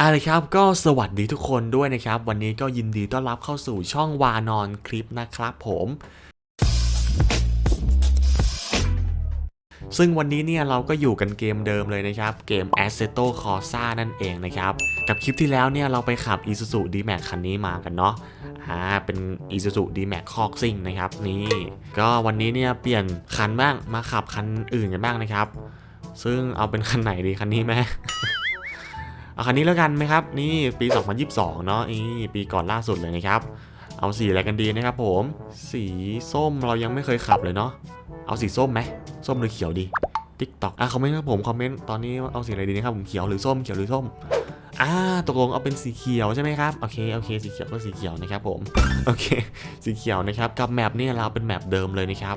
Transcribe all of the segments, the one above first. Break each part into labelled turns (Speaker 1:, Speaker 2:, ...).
Speaker 1: อะเลยครับก็สวัสดีทุกคนด้วยนะครับ วันนี้ก็ยินดีต้อนรับเข้าสู่ช่องวานอนคลิปนะครับผมซึ่งวันนี้เนี่ยเราก็อยู่กันเกมเดิมเลยนะครับ เกม a s s e t o Corsa นั่นเองนะครับ กับคลิปที่แล้วเนี่ยเราไปขับ Isuzu D-Max คันนี้มากันเนาะอ่าเป็น Isuzu D-Max คอกซิ่งนะครับนี่ก็วันนี้เนี่ยเปลี่ยนคันบ้างมาขับคันอื่นกันบ้างนะครับ ซึ่งเอาเป็นคันไหนดีคันนี้ไหม เอาคันนี้แล้วกันไหมครับ นี่ปี 2022 เนาะนี่ปีก่อนล่าสุดเลยนะครับ เอาสีอะไรกันดีนะครับผม สีส้มเรายังไม่เคยขับเลยเนาะ เอาสีส้มไหม ส้มหรือเขียวดีทิกตอกอะคอมเมนต์ครับผม คอมเมนต์ ตอนนี้เอาสีอะไรดีนะครับผม เขียวหรือส้ม เขียวหรือส้ม อ่า ตกลงเอาเป็นสีเขียวใช่ไหมครับ โอเค โอเค สีเขียวก็สีเขียวนะครับผม โอเค สีเขียวนะครับ กับแมปเนี่ยเราเป็นแมปเดิมเลยนะครับ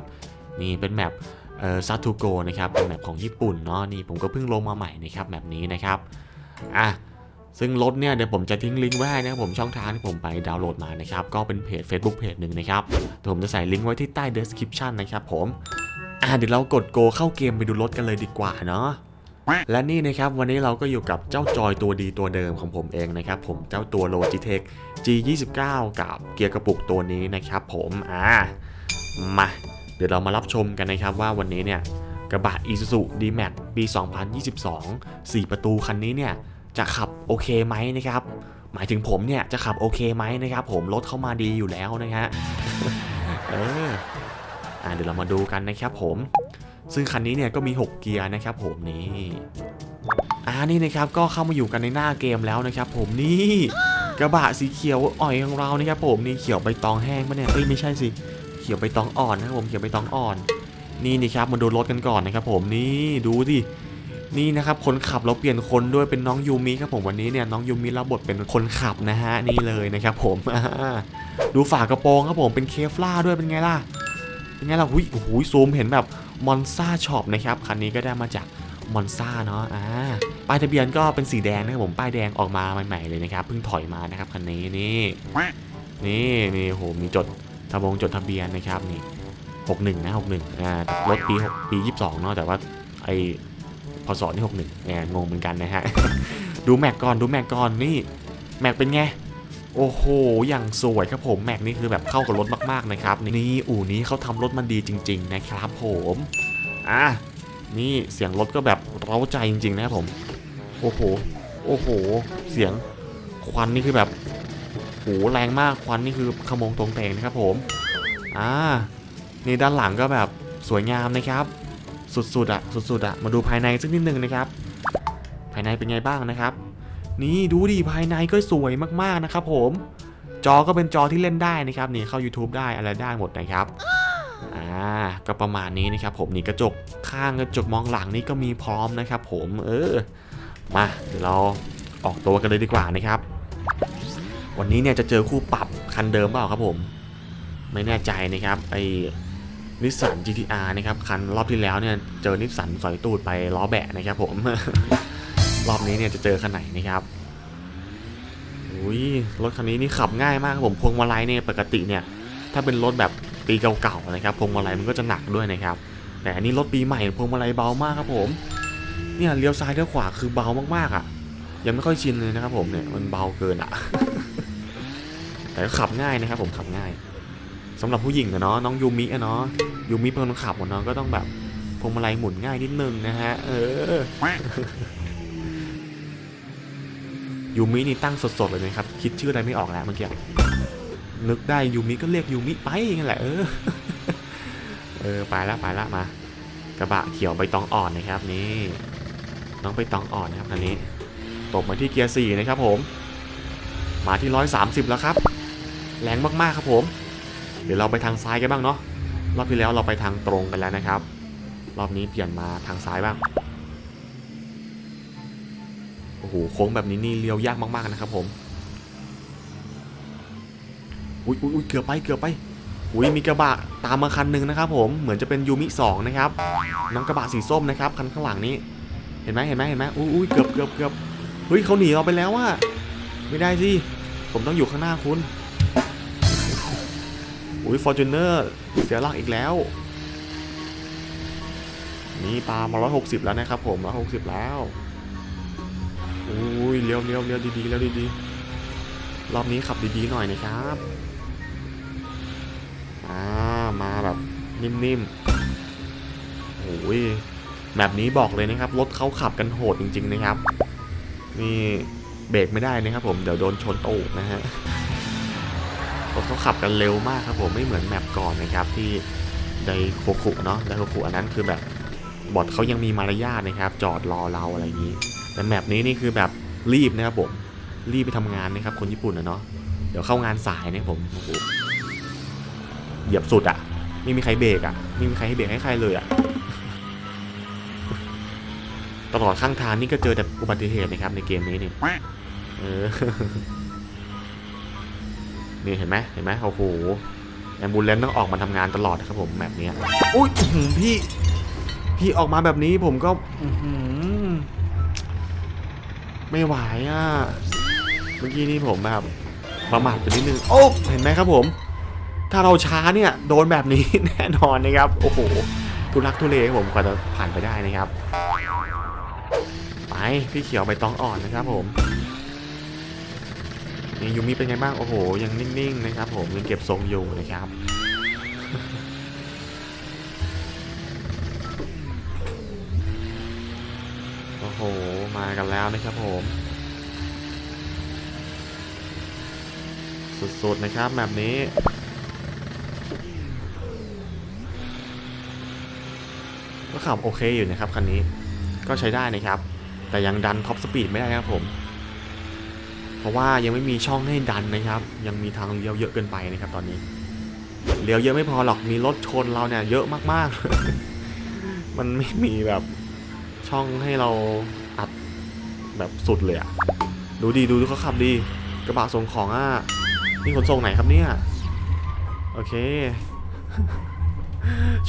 Speaker 1: นี่เป็นแมปเอ่อซัตทูโกนะครับ เป็นแมปของญี่ปุ่นเนาะ นี่ผมก็เพิ่งลงมาใหม่นะครับแมปนี้นะครับ อะซึ่งรถเนี่ยเดี๋ยวผมจะทิ้งลิงก์ไว้ให้นะครับผมช่องทางที่ผมไปดาวน์โหลดมานะครับ ก็เป็นเพจ Facebook เพจหนึ่งนะครับเดี๋ยวผมจะใส่ลิงก์ไว้ที่ใต้ description นะครับผมอะเดี๋ยวเรากดโกเข้าเกมไปดูรถกันเลยดีกว่าเนาะและนี่นะครับวันนี้เราก็อยู่กับเจ้าจอยตัวดีตัวเดิมของผมเองนะครับผมเจ้าตัว Logitech G29 กับเกียร์กระปุกตัวนี้นะครับผมอ่ามาเดี๋ยวเรามารับชมกันนะครับว่าวันนี้เนี่ย กระบะ Isuzu D-Max ปี 2022 4 ประตูคันนี้เนี่ยจะขับโอเคไหมนะครับ หมายถึงผมเนี่ยจะขับโอเคไหมนะครับ ผมรถเข้ามาดีอยู่แล้วนะฮะเอออ่าเดี๋ยวเรามาดูกันนะครับผม ซึ่งคันนี้เนี่ยก็มี 6 เกียร์นะครับผมนี่อ่านี่นะครับก็เข้ามาอยู่กันในหน้าเกมแล้วนะครับ ผมนี่กระบะสีเขียวอ่อยของเรานะครับผมนี่เขียวใบตองแห้งปะเนี่ยเอ้ยไม่ใช่สิเขียวใบตองอ่อนนะครับผมเขียวใบตองอ่อน นี่นี่ครับมาดูรถกันก่อนนะครับผมนี่ดูดินี่นะครับคนขับเราเปลี่ยนคนด้วยเป็นน้องยูมิครับผมวันนี้เนี่ยน้องยูมิรับบทเป็นคนขับนะฮะนี่เลยนะครับผมดูฝากระโปรงครับผมเป็นเคฟล่าด้วยเป็นไงล่ะเป็นไงล่ะหุยโอ้โหซูมเห็นแบบมอนซ่าช็อปนะครับคันนี้ก็ได้มาจากมอนซ่าเนาะอ่าป้ายทะเบียนก็เป็นสีแดงนะครับผมป้ายแดงออกมาใหม่ๆเลยนะครับเพิ่งถอยมานะครับคันนี้นี่นี่นี่โหมีจดทะบงจดทะเบียนนะครับนี่ 61 นะ 61อ่ารถปี 6 ปี 22 เนาะ แต่ว่าไอพศนี่ 61เนี่ยงงเหมือนกันนะฮะ ดูแม็กก่อนดูแม็กก่อนนี่ แม็กเป็นไง โอ้โห อย่างสวยครับผม แม็กนี่คือแบบเข้ากับรถมากๆนะครับ นี่อู่นี้เขาทำรถมันดีจริง ๆ นะครับผมอะนี่เสียงรถก็แบบเร้าใจจริง ๆ นะครับผม โอ้โห โอ้โห เสียงควันนี่คือแบบโหแรงมากควันนี่คือขโมงตรงเตงนะครับผม อ่า นี่ด้านหลังก็แบบสวยงามนะครับ สุดๆอะสุดๆอะมาดูภายในสักนิดนึงนะครับ ภายในเป็นไงบ้างนะครับ นี่ดูดิภายในก็สวยมากๆนะครับ ผม จอก็เป็นจอที่เล่นได้นะครับนี่เข้า YouTube ได้อะไรได้หมดนะครับอ่าก็ประมาณนี้นะครับ ผมนี่กระจกข้างกระจกมองหลังนี่ก็มีพร้อมนะครับ ผมเออมาเดี๋ยวเราออกตัวกันเลยดีกว่านะครับ วันนี้เนี่ยจะเจอคู่ปรับคันเดิมเปล่าครับผม ไม่แน่ใจนะครับไอ นิสสัน GTR นะครับคันรอบที่แล้วเนี่ยเจอนิสสันสอยตูดไปล้อแบะนะครับผม รอบนี้เนี่ยจะเจอคันไหนนะครับอุ้ยรถคันนี้นี่ขับง่ายมากครับผมพวงมาลัยเนี่ยปกติเนี่ย ถ้าเป็นรถแบบปีเก่าๆนะครับพวงมาลัยมันก็จะหนักด้วยนะครับ แต่อันนี้รถปีใหม่พวงมาลัยเบามากครับผม เนี่ยเลี้ยวซ้ายเลี้ยวขวาคือเบามากๆอะ ยังไม่ค่อยชินเลยนะครับผมเนี่ยมันเบาเกินอะ แต่ก็ขับง่ายนะครับผมขับง่าย สำหรับผู้หญิงอะเนาะน้องยูมิอะเนาะยูมิเป็นคนขับหมดเนาะก็ต้องแบบพวงมาลัยหมุนง่ายนิดนึงนะฮะ เออยูมินี่ตั้งสดๆเลยนะครับคิดชื่ออะไรไม่ออกแล้วเมื่อกี้นึกได้ยูมิก็เรียกยูมิไปอย่างนั้นแหละเออเออไปละไปละมากระบะเขียวใบตองอ่อนนะครับนี่น้องใบตองอ่อนนะครับอันนี้ตกมาที่เกียร์สี่นะครับผม มาที่ร้อยสามสิบแล้วครับ แรงมากๆครับผม เดี๋ยวเราไปทางซ้ายกันบ้างเนาะรอบที่แล้วเราไปทางตรงกันแล้วนะครับ รอบนี้เปลี่ยนมาทางซ้ายบ้างโอ้โหโค้งแบบนี้นี่เลี้ยวยากมากๆนะครับผมอุ้ยอุ้ยอุ้ยเกือบไปเกือบไปอุ้ยมีกระบะตามมาคันหนึ่งนะครับผมเหมือนจะเป็นยูมิสองนะครับน้องกระบะสีส้มนะครับคันข้างหลังนี้เห็นไหมเห็นไหมเห็นไหมอุ้ยอุ้ยเกือบเกือบเกือบเฮ้ยเขาหนีเราไปแล้วอะไม่ได้สิผมต้องอยู่ข้างหน้าคุณ อุ้ยฟอร์จูเนอร์เสียหลักอีกแล้ว นี่ปามา160แล้วนะครับผม160แล้วโอ้ยเลี้ยวเลี้ยวเลี้ยวดีๆเลี้ยวดีๆรอบนี้ขับดีๆหน่อยนะครับอ่ามาแบบนิ่มๆโอ้ยแบบนี้บอกเลยนะครับรถเขาขับกันโหดจริง ๆ นะครับ นี่เบรกไม่ได้นะครับผมเดี๋ยวโดนชนตูดนะฮะ รถเขาขับกันเร็วมากครับผมไม่เหมือนแมปก่อนนะครับที่ไดโคคุเนาะไดโคคุอันนั้นคือแบบบอทเขายังมีมารยาทนะครับ จอดรอเราอะไรอย่างนี้ แต่แมปนี้นี่คือแบบรีบนะครับผมรีบไปทำงานนะครับ คนญี่ปุ่นนะเนาะเดี๋ยวเข้างานสายนะผมโอ้โหเหยียบสุดอะ่ะไม่มีใครเบรกอะ่ะไม่มีใครให้เบรกให้ใครเลยอะ่ะตลอดข้างทางนี่ก็เจอแต่อุบัติเหตุนะครับในเกมนี้นี่เออ นี่เห็นไหมเห็นไหมโอ้โหแอมบูเลนต้องออกมาทำงานตลอดนะครับผมแบบนี้อุ้ยอื้อหือพี่ พี่ออกมาแบบนี้ผมก็ไม่ไหวอะเมื่อกี้นี่ผมแบบประมาทไปนิดนึงโอ้เห็นไหมครับผม ถ้าเราช้าเนี่ย โดนแบบนี้แน่นอนนะครับ โอ้โหทุลักทุเลครับผมกว่าจะผ่านไปได้นะครับ ไปพี่เขียวใบตองอ่อนนะครับผม นี่ยูมิเป็นไงบ้างโอ้โห ยังนิ่งๆนะครับ ผมยังเก็บทรงอยู่นะครับโอ้โหมากันแล้วนะครับผม สุดๆนะครับแบบนี้ก็ขับโอเคอยู่นะครับคันนี้ก็ใช้ได้นะครับ แต่ยังดันท็อปสปีดไม่ได้นะครับผม ราะว่ายังไม่มีช่องให้ดันนะครับ ยังมีทางเลี้ยวเยอะเกินไปนะครับตอนนี้เลี้ยวเยอะไม่พอหรอกมีรถชนเราเนี่ยเยอะมากๆ มันไม่มีแบบช่องให้เราอัดแบบสุดเลยอะดูดีดูดูเขาขับดี กระบะส่งของอะนี่ขนส่งไหนครับเนี่ย โอเค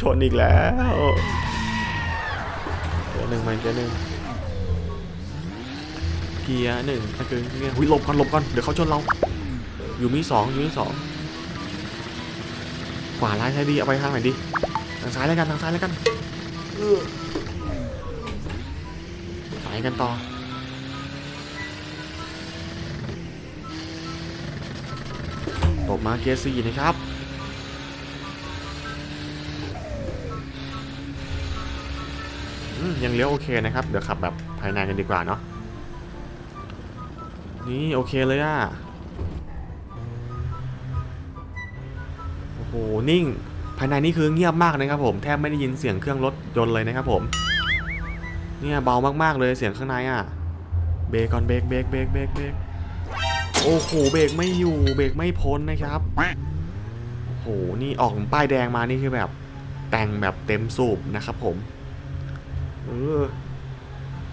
Speaker 1: ชนอีกแล้วเกียร์หนึ่งมาเกียร์หนึ่ง เกียร์หนึ่งก็คือเนี่ยหุยหลบก่อนหลบก่อนเดี๋ยวเขาชนเรา อยู่มีสองอยู่มีสองขวาร้ายใช้ดีเอาไปทางไหนดีทางซ้ายแล้วกันทางซ้ายแล้วกันไปกันต่อตบมาเกียร์สี่นะครับยังเลี้ยวโอเคนะครับ เดี๋ยวขับแบบภายในกันดีกว่าเนาะ นี่โอเคเลยอะโอ้โห นิ่ง ภายในนี่คือเงียบมากนะครับผม แทบไม่ได้ยินเสียงเครื่องรถยนต์เลยนะครับผม เนี่ยเบามากๆเลยเสียงข้างในอะเบรกก่อนเบรกเบรกเบรกเบรกเบรกโอ้โหเบรกไม่อยู่เบรกไม่พ้นนะครับโอ้โหนี่ออกป้ายแดงมานี่คือแบบแต่งแบบเต็มสูบนะครับผมเออ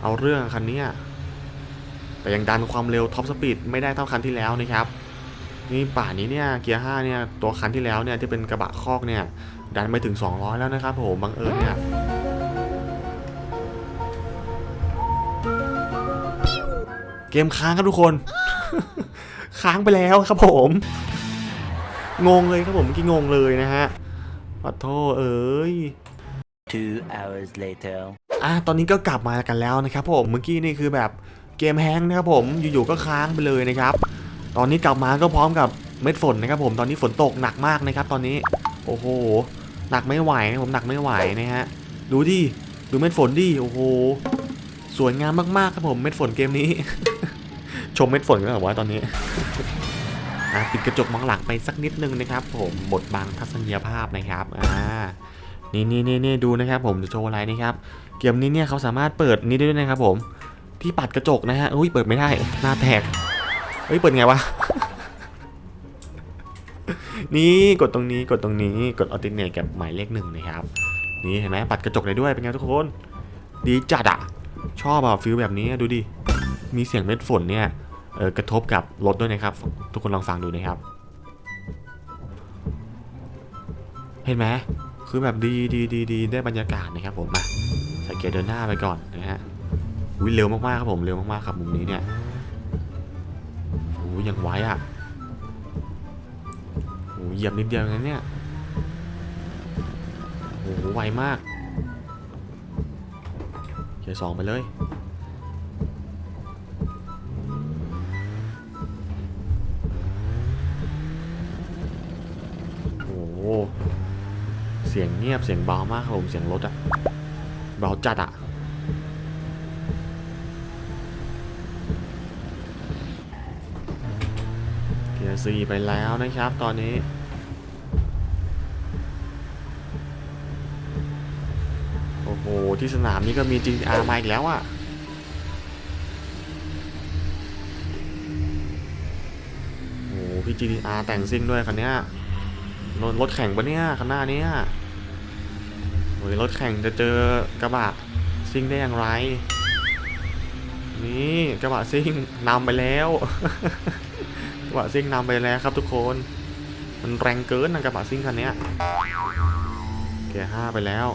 Speaker 1: เอาเรื่องคันนี้ แต่ยังดันความเร็วท็อปสปีดไม่ได้เท่าคันที่แล้วนะครับนี่ป่านนี้เนี่ยเกียร์5เนี่ยตัวคันที่แล้วเนี่ยที่เป็นกระบะคอกเนี่ยดันไปถึง 200 แล้วนะครับผมบังเอิญเนี่ยเกมค้างครับทุกคน ค้างไปแล้วครับผม งงเลยครับผมเมื่อกี้งงเลยนะฮะขอโทษเอ้ย
Speaker 2: Two hours later.
Speaker 1: อะตอนนี้ก็กลับมากันแล้วนะครับผมเมื่อกี้นี่คือแบบ เกมแฮงค์นะครับผมอยู่ๆก็ค้างไปเลยนะครับ ตอนนี้กลับมาก็พร้อมกับเม็ดฝนนะครับ ผมตอนนี้ฝนตกหนักมากนะครับ ตอนนี้โอ้โหหนักไม่ไหวนะผมหนักไม่ไหวนะฮะดูดิดูเม็ดฝนดิโอ้โหสวยงามมากๆครับผมเม็ดฝนเกมนี้ ชมเม็ดฝนกันหรอวะตอนนี้ปิดกระจกมองหลังไปสักนิดนึงนะครับ ผมบดบังทัศนียภาพนะครับอ่านี่นี่นี่นี่ดูนะครับ ผมจะโชว์อะไรนะครับ เกมนี้เนี่ยเขาสามารถเปิดนี้ได้ด้วยนะครับ ผม ที่ปัดกระจกนะฮะอุ้ยเปิดไม่ได้หน้าแตกเฮ้ยเปิดไงวะนี่กดตรงนี้กดตรงนี้กดออติเนตกับหมายเลขหนึ่งนะครับนี่เห็นไหมปัดกระจกได้ด้วยเป็นไงทุกคน ดีจัดอะชอบอะฟิลแบบนี้ดูดิมีเสียงเม็ดฝนเนี่ยเออกระทบกับรถด้วยนะครับ ทุกคนลองฟังดูนะครับ เห็นไหมคือแบบดีดีดีดีได้บรรยากาศนะครับผมมาสเกียร์เดินหน้าไปก่อนนะฮะ อุ้ยเร็วมากๆครับผมเร็วมากๆครับมุมนี้เนี่ยอ้ยังไวอะโอ้เหยียบนิดเดียวนั้นเนี่ยโอ้ไวมากเกียร์สองไปเลยโอ้เสียงเงียบเสียงเบามากครับผมเสียงรถอะเบาจัดอะ ซีไปแล้วนะครับตอนนี้โอ้โหที่สนามนี้ก็มี GTR มาอีกแล้วอะโอ้โหพี่ GTR แต่งซิ่งด้วยคันเนี้ยรถรถแข่งปะเนี่ยคันหน้าเนี้ยโอ้ยรถแข่งจะเจอกระบะซิ่งได้อย่างไร นี่กระบะซิ่งนำไปแล้ว กระซิ่งนำไปแล้วครับทุกคน มันแรงเกินนะกระบะซิ่งคันนี้เกียร์ห้าไปแล้ว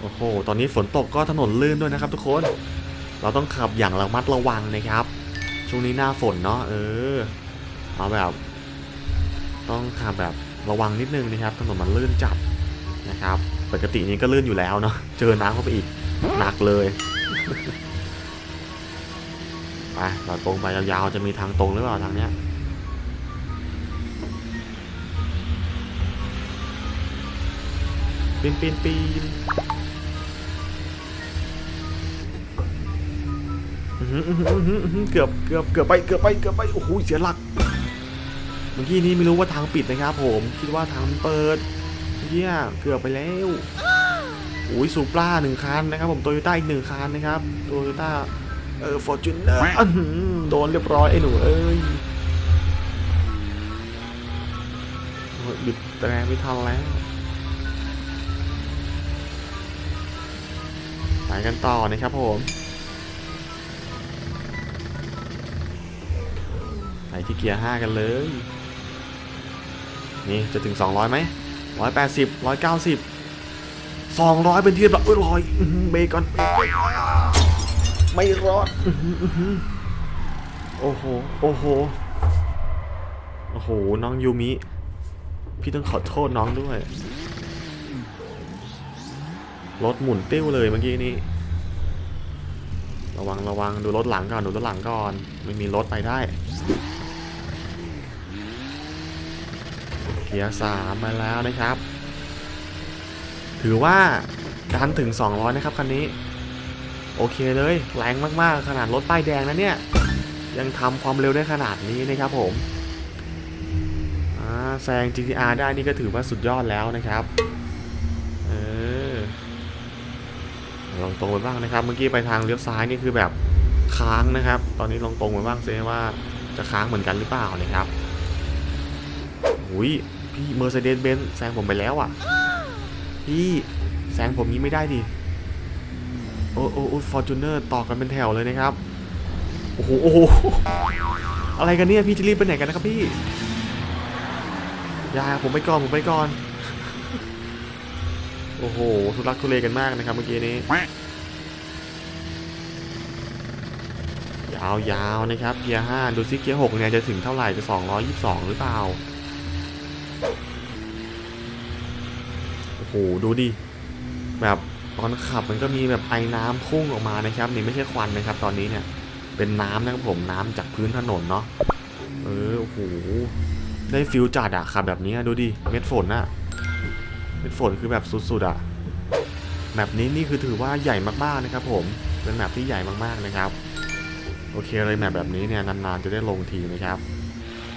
Speaker 1: โอ้โห ตอนนี้ฝนตกก็ถนนลื่นด้วยนะครับทุกคน เราต้องขับอย่างระมัดระวังนะครับ ช่วงนี้หน้าฝนเนาะ เออ เอาแบบ ต้องขับแบบระวังนิดนึงนะครับ ถนนมันลื่นจัดนะครับ ปกตินี้ก็ลื่นอยู่แล้วเนาะ เจอน้ำเข้าไปอีกหนักเลย เราตรงไปยาวๆจะมีทางตรงหรือเปล่าทางเนี้ยปีนปีนปีนเกือบเกือบเกือบไปเกือบไปเกือบไปโอ้โหเสียหลัก เมื่อกี้นี้ไม่รู้ว่าทางปิดนะครับผมคิดว่าทางเปิดเยี่ยเกือบไปแล้วโอ้ยสูปราหนึ่งคันนะครับผมโตโยต้าอีกหนึ่งคันนะครับโตโยต้า เออฟอร์จูเนอร์โดนเรียบร้อยไอ้หนูเอ้ยโอ้ยบิดแตรไม่ทันแล้วไปกันต่อนะครับผมไปที่เกียร์5กันเลย นี่จะถึง 200ไหม180 190 200เป็นที่เรียบร้อยอุ๊ยร้อยอื้อหือเบรกก่อนเบรกก่อนไม่รอ ดอื้อหืออื้อหือโอ้โห โอ้โห โอ้โห น้องยูมิ พี่ต้องขอโทษน้องด้วย รถหมุนติ้วเลยเมื่อกี้นี้ ระวังระวังดูรถหลังก่อน ดูรถหลังก่อน ไม่มีรถไปได้ เกียร์สามมาแล้วนะครับ ถือว่าการถึง 200 นะครับคันนี้ โอเคเลยแรงมากๆ ขนาดรถป้ายแดงนะเนี่ย ยังทำความเร็วได้ขนาดนี้นะครับผมแซง GTR ได้นี่ก็ถือว่าสุดยอดแล้วนะครับเออลองตรงไปบ้างนะครับ เมื่อกี้ไปทางเลี้ยวซ้ายนี่คือแบบค้างนะครับ ตอนนี้ลองตรงไปบ้างเซว่าจะค้างเหมือนกันหรือเปล่านะครับอุ้ยพี่เมอร์เซเดสเบนซ์แซงผมไปแล้วอะ พี่แซงผมนี้ไม่ได้ดิ โอ้โอ้โอ้ฟอร์จูเนอร์ต่อกันเป็นแถวเลยนะครับ โอ้โหโอ้โหอะไรกันเนี่ยพี่จะรีบไปไหนกันนะครับพี่อยาผมไปก่อนผมไปก่อน โอ้โหทุลักทุเลกันมากนะครับเมื่อกี้นี้ ยาว ๆ นะครับเกียร์5ดูซิเกียร์6เนี่ยจะถึงเท่าไหร่จะ222หรือเปล่า โอ้โห ดูดิแบบ ตอนขับมันก็มีแบบไอ้น้ำพุ่งออกมานะครับ นี่ไม่ใช่ควันนะครับ ตอนนี้เนี่ยเป็นน้ำนะครับผมน้ำจากพื้นถนนเนาะเออโอ้โหได้ฟิลจัดอะขับแบบนี้ดูดิเม็ดฝนอะเม็ดฝนคือแบบสุดๆอะแมปนี้นี่คือถือว่าใหญ่มากๆนะครับ ผมเป็นแมปที่ใหญ่มากๆนะครับ โอเคเลยแมปแบบนี้เนี่ยนานๆจะได้ลงทีนะครับ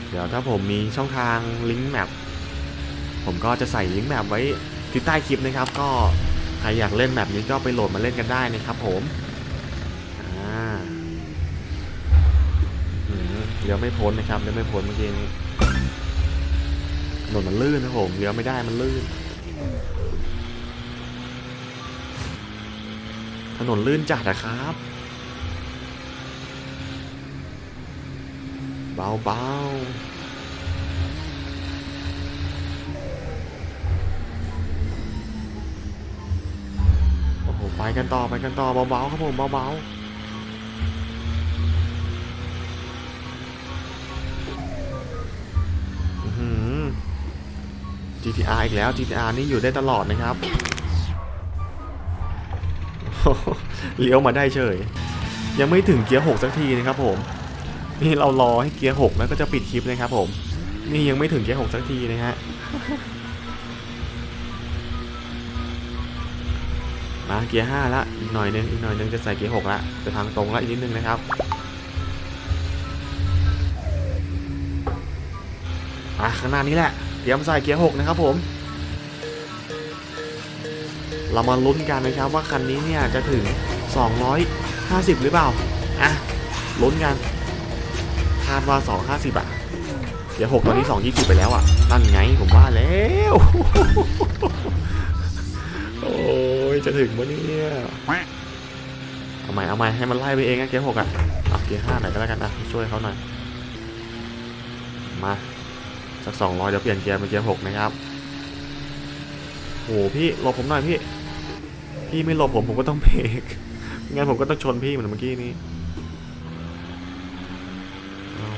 Speaker 1: เดี๋ยวถ้าผมมีช่องทางลิงก์แมปผมก็จะใส่ลิงก์แมปไว้ที่ใต้คลิปนะครับ ก็ รอยากเล่นแมปนี้ก็ไปโหลดมาเล่นกันได้นะครับผมเลี้ยวไม่พ้นนะครับเลี้ยวไม่พ้นเมื่อกี้นี้ถนนมันลื่นนะผมเลี้ยวไม่ได้มันลื่น ถนนลื่นจัดนะครับเบาเกันต่อไปกันต่อเบาๆครับผมเบาๆอื้อหือ GTR อีกแล้ว GTR นี่อยู่ได้ตลอดนะครับเลี้ยวมาได้เฉย ยังไม่ถึงเกียร์6สักทีนะครับผม นี่เรารอให้เกียร์6แล้วก็จะปิดคลิปนะครับผม นี่ยังไม่ถึงเกียร์6สักทีนะฮะ มาเกียร์ห้าละอีกหน่อยนึงอีกหน่อยนึงจะใส่เกียร์หกละจะทางตรงละอีกนิดนึงนะครับอะข้างหน้านี้แหละเตรียมใส่เกียร์หกนะครับผม เรามาลุ้นกันนะครับว่าคันนี้เนี่ยจะถึง 250 หรือเปล่าอะลุ้นกันคาดว่า 250 อะ เดี๋ยว 6 ตอนนี้ 220 ไปแล้วอะ นั่นไงผมว่าแล้ว จะถึงวะเนี่ยเอาใหม่เอาใหม่ให้มันไล่ไปเองนะเกียร์6อะเอาเกียร์5หน่อยก็แล้วกันอะช่วยเขาหน่อยมาสัก200เดี๋ยวเปลี่ยนเกียร์เป็นเกียร์6นะครับโอ้พี่หลบผมหน่อยพี่พี่ไม่หลบผมผมก็ต้องเบรกงั้นผมก็ต้องชนพี่เหมือนเมื่อกี้นี้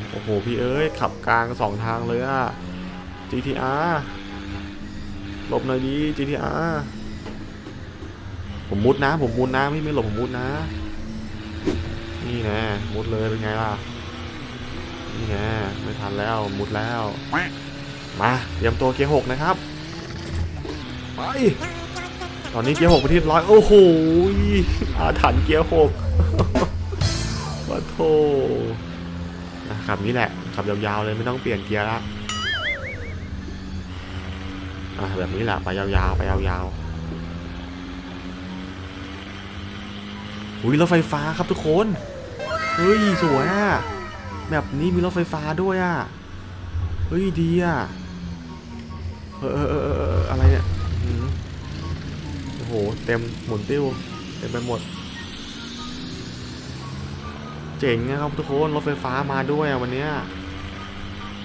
Speaker 1: โอ้โหพี่เอ้ยขับกลางสองทางเลยอะ GTR หลบหน่อยดี GTR ผมมุดนะ ผมมุดนะพี่ไม่หลบผมมุดนะ นี่นะมุดเลยเป็นไงล่ะ นี่นะไม่ทันแล้วมุดแล้ว มาเตรียมตัวเกียร์หกนะครับ ไป ตอนนี้เกียร์หกไปที่ร้อยโอ้โหอาถรรพ์เกียร์หกว่าโทนะขับนี่แหละขับยาวๆเลยไม่ต้องเปลี่ยนเกียร์ละอะแบบนี้แหละไปยาวๆไปยาวๆ อุ้ยรถไฟฟ้าครับทุกคนเฮ้ยสวยอะแบบนี้มีรถไฟฟ้าด้วยอะเฮ้ยดีอะเออเออเอออะไรเนี่ยโอ้โหเต็มหมุนติ้วเต็มไปหมด เจ๋งนะครับทุกคนรถไฟฟ้ามาด้วยวันเนี้ย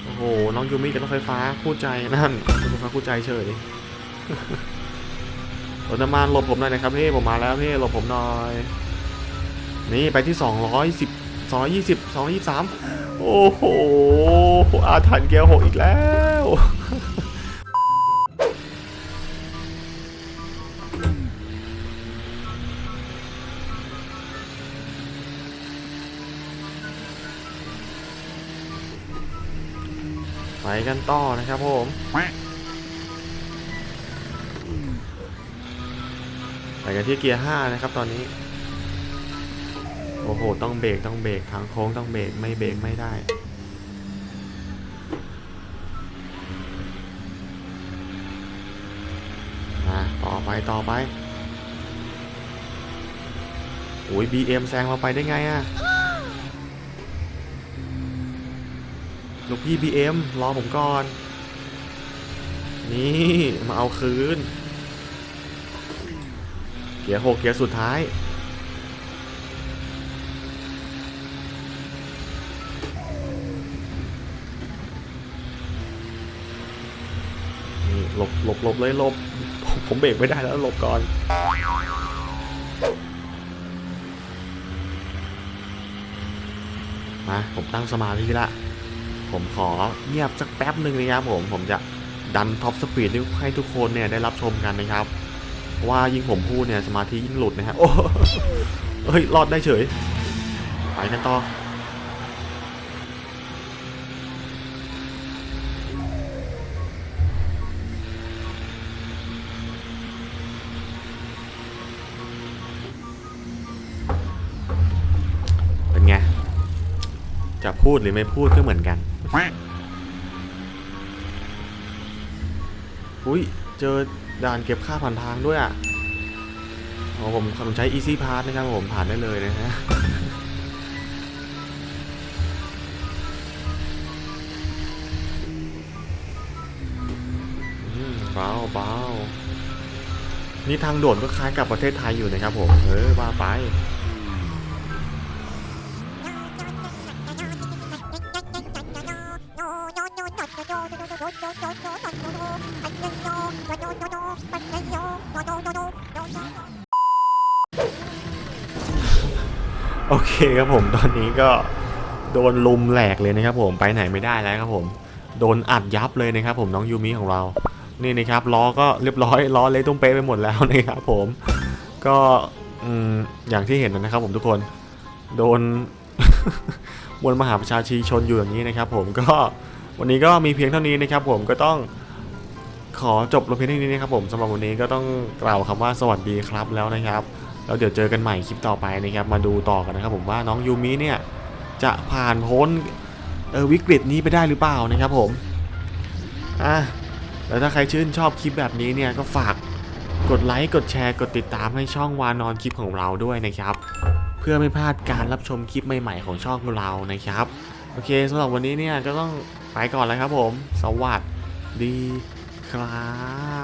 Speaker 1: โอ้โหน้องยูมิกับรถไฟฟ้าคู่ใจนั่นรถไฟฟ้าคู่ใจเฉยรถน้ำมันหลบผมหน่อยนะครับพี่ผมมาแล้วพี่หลบผมหน่อย นี่ไปที่ 210 220 223 โอ้โห อาถรรพ์เกียร์หกอีกแล้วไปกันต่อนะครับผมไปกันที่เกียร์ 5 นะครับตอนนี้ หต้องเบรกต้องเบรกทางโค้งต้องเบรกไม่เบรกไม่ได้มาต่อไปต่อไปโอ้ย BM แซงเราไปได้ไงอะลูกพี่ BM รอผมก่อน นี่มาเอาคืนเกียร์หกเกียร์สุดท้าย หลบหลบหลบเลยหลบผมเบรกไม่ได้แล้วหลบก่อนมาผมตั้งสมาธิละ ผมขอเงียบสักแป๊บหนึ่งนะครับผม ผมจะดันท็อปสปีดให้ทุกคนเนี่ยได้รับชมกันนะครับ ว่ายิ่งผมพูดเนี่ยสมาธิยิ่งหลุดนะฮะ โอ้เฮ้ย รอดได้เฉย ไปกันต่อ จะพูดหรือไม่พูดก็เหมือนกัน อุ้ย เจอด่านเก็บค่าผ่านทางด้วยอะอ๋อผมผมใช้ Easy Pass นะครับผมผ่านได้เลยนะฮะเบาเบานี่ทางด่วนก็คล้ายกับประเทศไทยอยู่นะครับผม เออว่าไป โอเคครับผมตอนนี้ก็โดนลุมแหลกเลยนะครับผมไปไหนไม่ได้แล้วครับผมโดนอัดยับเลยนะครับผมน้องยูมิของเรา นี่นะครับล้อก็เรียบร้อยล้อเละตุ้มเป๊ะไปหมดแล้วนะครับผมก็อย่างที่เห็นนะครับผมทุกคนโดนมวลมหาประชาชีชนอยู่อย่างนี้นะครับผมก็ วันนี้ก็มีเพียงเท่านี้นะครับผมก็ต้องขอจบลงเพียงเท่านี้นะครับผมสำหรับวันนี้ก็ต้องกล่าวคำว่าสวัสดีครับแล้วนะครับแล้วเดี๋ยวเจอกันใหม่คลิปต่อไปนะครับ มาดูต่อกันนะครับผมว่าน้องยูมิเนี่ยจะผ่านพ้นวิกฤตนี้ไปได้หรือเปล่านะครับผมอะแล้วถ้าใครชื่นชอบคลิปแบบนี้เนี่ยก็ฝากกดไลค์กดแชร์กดติดตามให้ช่องวานอนคลิปของเราด้วยนะครับ เพื่อไม่พลาดการรับชมคลิปใหม่ๆของช่องเรานะครับ โอเคสำหรับวันนี้เนี่ยก็ต้อง ไปก่อนแล้วครับผม สวัสดีครับ